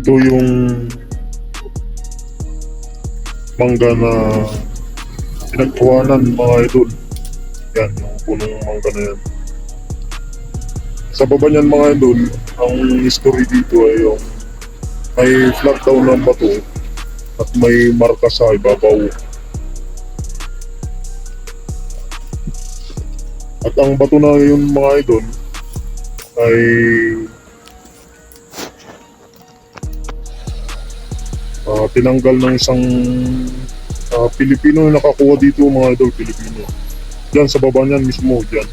Ito yung mangga na pinagkuhanan mga idol. Yan, yung punong mangga na yan. Sa baba niyan mga idol, ang history dito ay yung may flat down ng bato at may marka sa ibabaw. At ang bato na yun mga idol ay ah, tinanggal ng isang ah, Pilipino na nakakuha dito mga idol, Pilipino. Diyan sa baba niyan mismo, diyan.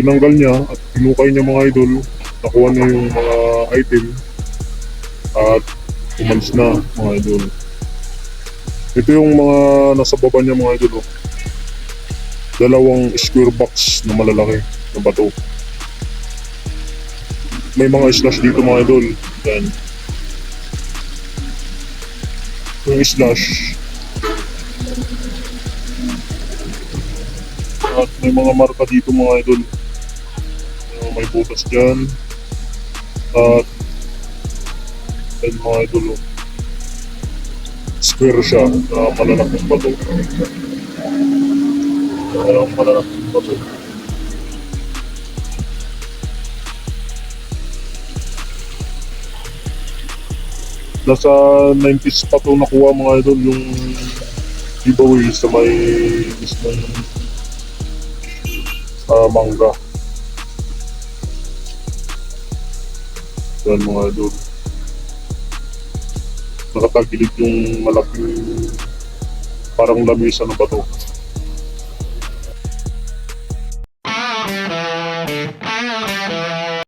Tinanggal niya at pinukay niya mga idol, nakuha niya yung mga item at umalis na mga idol. Ito yung mga nasa baba niya mga idol. Oh. Dalawang square box na malalaki na bato. May mga slash dito mga idol. Yan. Yung slash. At may mga marka dito mga idol. Yung may butas dyan. At yan mga idol. oh. Square siya na malalaking bato. Dalawang malalaking bato. Nasa 90s pa to nakuha mga idol yung giveaway sa may sa mangga. Yan mga idol. Nakatagilid yung malaking parang lamisa na bato.